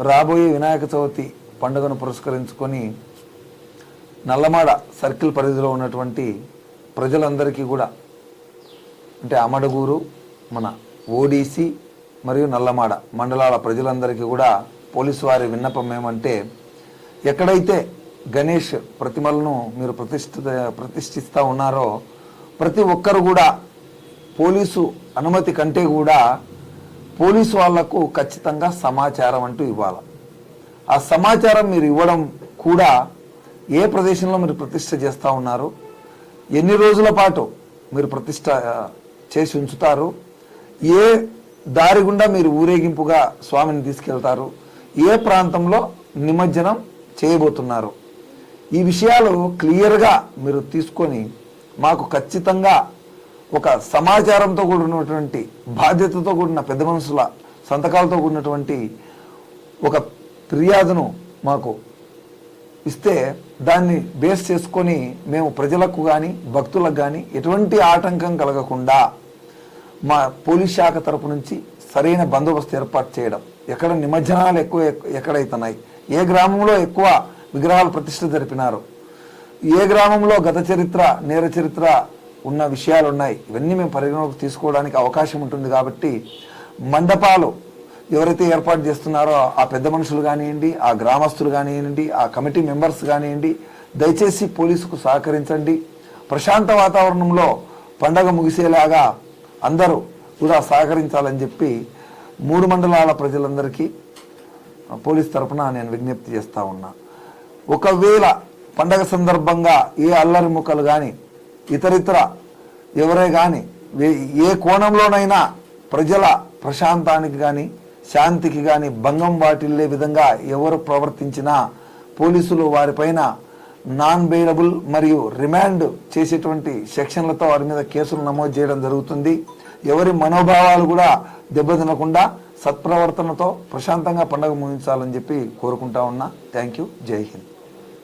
రాబోయే వినాయక చవితి పండుగను పురస్కరించుకొని నల్లమాడ సర్కిల్ పరిధిలో ఉన్నటువంటి ప్రజలందరికీ కూడా అంటే అమడగూరు మన ఓడిసి మరియు నల్లమాడ మండలాల ప్రజలందరికీ కూడా పోలీసు వారి విన్నపం ఏమంటే ఎక్కడైతే గణేష్ ప్రతిమలను మీరు ప్రతిష్ఠిత ప్రతిష్ఠిస్తూ ఉన్నారో ప్రతి ఒక్కరు కూడా పోలీసు అనుమతి కంటే కూడా పోలీసు వాళ్ళకు ఖచ్చితంగా సమాచారం అంటూ ఇవ్వాలి. ఆ సమాచారం మీరు ఇవ్వడం కూడా ఏ ప్రదేశంలో మీరు ప్రతిష్ట చేస్తూ ఉన్నారు ఎన్ని రోజుల పాటు మీరు ప్రతిష్ట చేసి ఉంచుతారు ఏ దారి గుండా మీరు ఊరేగింపుగా స్వామిని తీసుకెళ్తారు ఏ ప్రాంతంలో నిమజ్జనం చేయబోతున్నారు. ఈ విషయాలు క్లియర్గా మీరు తీసుకొని మాకు ఖచ్చితంగా ఒక సమాచారంతో కూడినటువంటి బాధ్యతతో కూడిన పెద్ద మనుషుల సంతకాలతో కూడినటువంటి ఒక ఫిర్యాదును మాకు ఇస్తే దాన్ని బేస్ చేసుకొని మేము ప్రజలకు కానీ భక్తులకు కానీ ఎటువంటి ఆటంకం కలగకుండా మా పోలీస్ శాఖ తరపు నుంచి సరైన బందోబస్తు ఏర్పాటు చేయడం. ఎక్కడ నిమజ్జనాలు ఎక్కువ ఎక్కడైతున్నాయి? ఏ గ్రామంలో ఎక్కువ విగ్రహాలు ప్రతిష్ట జరిపినారు? ఏ గ్రామంలో గత చరిత్ర నేర చరిత్ర ఉన్న విషయాలు ఉన్నాయి ఇవన్నీ మేము పరిగణలోకి తీసుకోవడానికి అవకాశం ఉంటుంది కాబట్టి మండపాలు ఎవరైతే ఏర్పాటు చేస్తున్నారో ఆ పెద్ద మనుషులు కానివ్వండి ఆ గ్రామస్తులు కానివ్వండి ఆ కమిటీ మెంబర్స్ కానివ్వండి దయచేసి పోలీసుకు సహకరించండి. ప్రశాంత వాతావరణంలో పండగ ముగిసేలాగా అందరూ కూడా సహకరించాలని చెప్పి మూడు మండలాల ప్రజలందరికీ పోలీస్ తరఫున నేను విజ్ఞప్తి చేస్తూ ఉన్నా. ఒకవేళ పండగ సందర్భంగా ఏ అల్లరి ముక్కలు కానీ ఇతరితర ఎవరే కానీ ఏ కోణంలోనైనా ప్రజల ప్రశాంతానికి కానీ శాంతికి కానీ భంగం వాటిల్లే విధంగా ఎవరు ప్రవర్తించినా పోలీసులు వారిపైన నాన్ బెయిలబుల్ మరియు రిమాండ్ చేసేటువంటి సెక్షన్లతో వారి మీద కేసులు నమోదు చేయడం జరుగుతుంది. ఎవరి మనోభావాలు కూడా దెబ్బతినకుండా సత్ప్రవర్తనతో ప్రశాంతంగా పండుగ ముగించాలని చెప్పి కోరుకుంటా ఉన్నా. Thank you. జై హింద్.